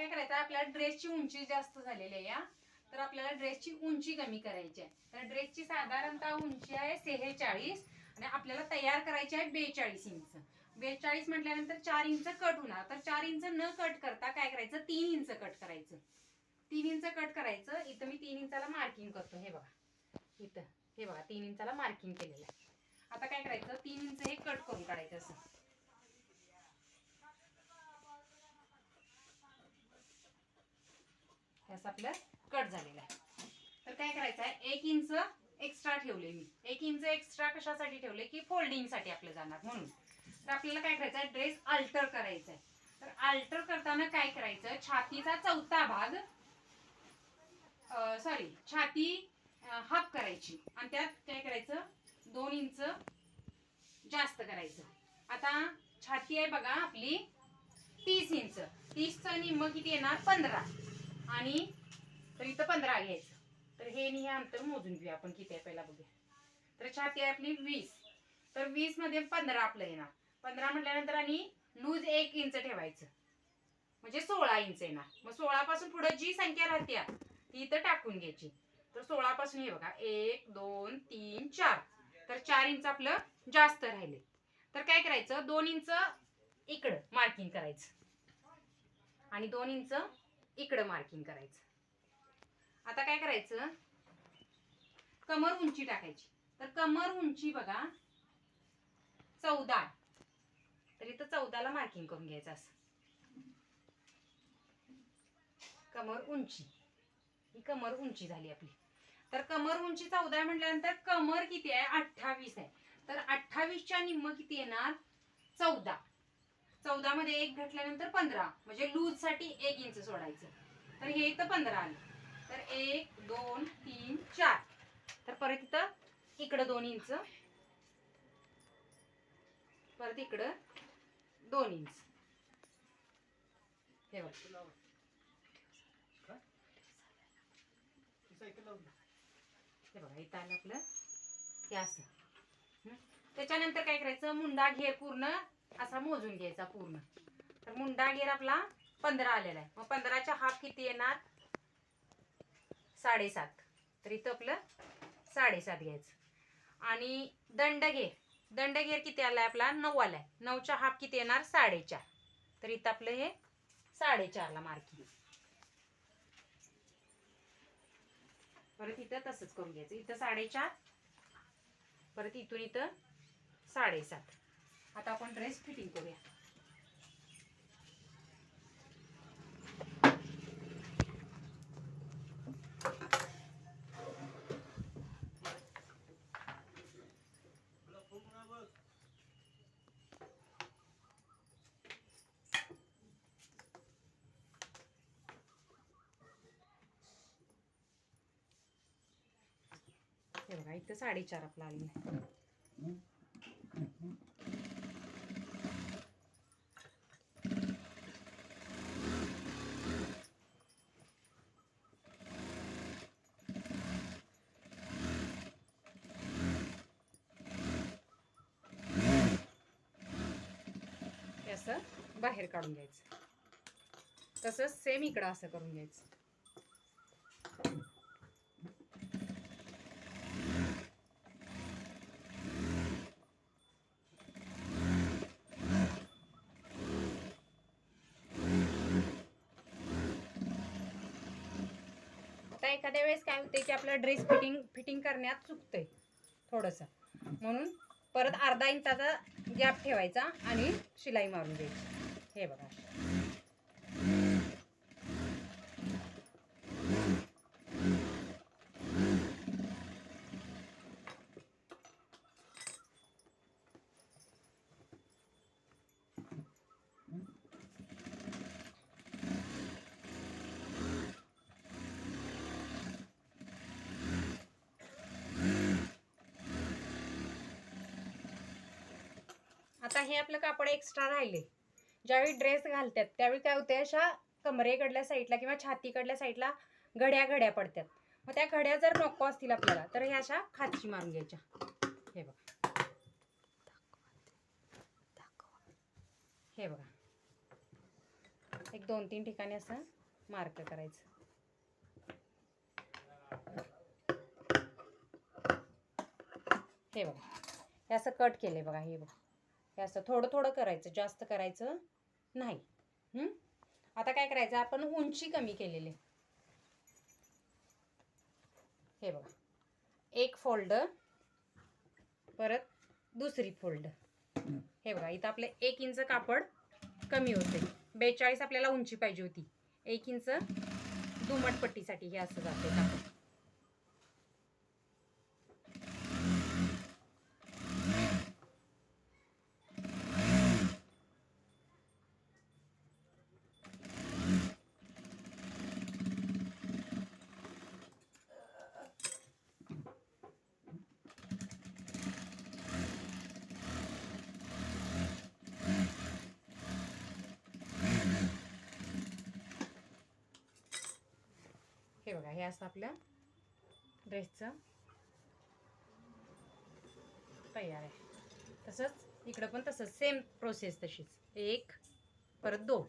काय करायचं? आपल्याला ड्रेसची उंची जास्त झालेली आहे या तर आपल्याला ड्रेसची उंची कमी करायची आहे. तर ड्रेसची साधारणतः उंची आहे सेहेचाळीस आणि आपल्याला तयार करायची आहे बेचाळीस इंच. बेचाळीस म्हटल्यानंतर चार इंच कट होणार. तर चार इंच न कट करता काय करायचं? तीन इंच कट करायचं. तीन इंच कट करायचं. इथं मी तीन इंचाला मार्किंग करतो. हे बघा. इथं. हे बघा. तीन इंचाला मार्किंग केलेलं आहे. आता काय करायचं? तीन इंच हे कट करून काढायचं असं. हे असं कट झालेला आहे. तर काय करायचं आहे? एक इंच एक्स्ट्रा ठेवले मी. एक इंच एक्स्ट्रा कशासाठी ठेवले की फोल्डिंगसाठी आपलं जाणार म्हणून. तर आपल्याला काय करायचं आहे? ड्रेस अल्टर करायचा आहे. तर अल्टर करताना काय करायचं? छातीचा चौथा भाग सॉरी छाती हाफ करायची. आणि त्यात काय करायचं? दोन इंच जास्त करायचं. आता छाती आहे बघा आपली तीस इंच. तीसचं निम्म किती येणार? पंधरा. आणि तर इथं पंधरा घ्यायचं. तर हे आणि हे अंतर मोजून घेऊया आपण किती आहे पहिला बघूया. तर छाती आहे आपली वीस. तर वीसमध्ये पंधरा आपलं येणार. पंधरा म्हटल्यानंतर आणि लूज एक इंच ठेवायचं. म्हणजे सोळा इंच येणार. मग सोळा पासून पुढे जी संख्या राहते ती इथं टाकून घ्यायची. तर सोळा पासून हे बघा एक दोन तीन चार. तर चार इंच आपलं जास्त राहिले. तर काय करायचं? दोन इंच इकडं मार्किंग करायचं. आणि दोन इंच इकडं मार्किंग करायचं. आता काय करायचं? कमर उंची टाकायची. तर कमर उंची बघा चौदा. तर इथं चौदाला मार्किंग करून घ्यायचं असं. कमर उंची. ही कमर उंची झाली आपली. तर कमर उंची चौदा म्हटल्यानंतर कमर किती आहे? अठ्ठावीस आहे. तर अठ्ठावीसच्या निम्म किती येणार? चौदा. चौदा मध्ये एक घटल्यानंतर पंधरा. म्हणजे लूजसाठी एक इंच सोडायचं. तर हे इथं पंधरा आलं. तर एक दोन तीन चार. तर परत इथं इकडं दोन इंच परत इकडं दोन इंच हे बघ. बघा इथं आलं आपलं. हे असं. त्याच्यानंतर काय करायचं? मुंडा घेर पूर्ण असा मोजून घ्यायचा पूर्ण. तर मुंडा घेर आपला पंधरा आलेला आहे. मग पंधराच्या हाफ किती येणार? साडेसात. तर इथं आपलं साडेसात घ्यायचं. आणि दंड घेर दंड घेर किती आलाय आपला? नऊ आलाय. नऊच्या हाफ किती येणार? साडेचार. तर इथं आपलं हे साडेचारला मार्किंग परत इथं तसंच करून घ्यायचं. इथं साडेचार. परत इथून इथं साडेसात. आता आपण ड्रेस फिटिंग करूया. हे बघा इथं साडेचार आपला आली असं बाहेर काढून घ्यायचं. तसंच सेम इकडं असं करून घ्यायचं. आता एखाद्या वेळेस काय होते की आपलं ड्रेस फिटिंग फिटिंग करण्यात चुकतंय थोडंसं. म्हणून परत अर्धा इंचाचा गॅप ठेवायचा आणि शिलाई मारून द्यायची हे बघा. आता हे आपलं कापड एक्स्ट्रा राहिले. ज्यावेळी ड्रेस घालतात त्यावेळी काय होते अशा कमरेकडल्या साईडला किंवा छातीकडल्या साईडला घड्या घड्या पडतात. मग त्या घड्या जर नको असतील आपल्याला तर ह्या अशा खाची मारून घ्यायच्या. हे बघा. हे बघा. एक दोन तीन ठिकाणी असं मार्क करायचं. हे बघा. हे असं कट केले बघा हे बघा. हे असं थोडं थोडं करायचं जास्त करायचं नाही. आता काय करायचं? आपण उंची कमी केलेली. हे बघा. एक फोल्ड परत दुसरी फोल्ड. हे बघा इथं आपलं एक इंच कापड कमी होते. बेचाळीस आपल्याला उंची पाहिजे होती. एक इंच दुमटपट्टीसाठी हे असं जाते कापड. हे बघा हे असं आपल्या ड्रेसचं तयार आहे. तसंच इकडं पण तसंच सेम प्रोसेस तशीच. एक परत दोन.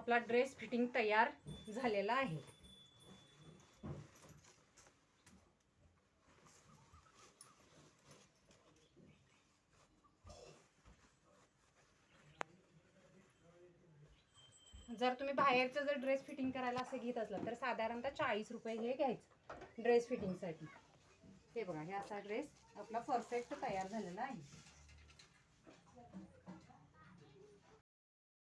आपला ड्रेस फिटिंग तयार झालेला आहे. जर तुम्ही बाहेरचं जर ड्रेस फिटिंग करायला असं घेत असलं तर साधारणतः चाळीस रुपये हे घ्यायचं ड्रेस फिटिंगसाठी हे बघा हे असा ड्रेस आपला परफेक्ट तयार झालेला आहे.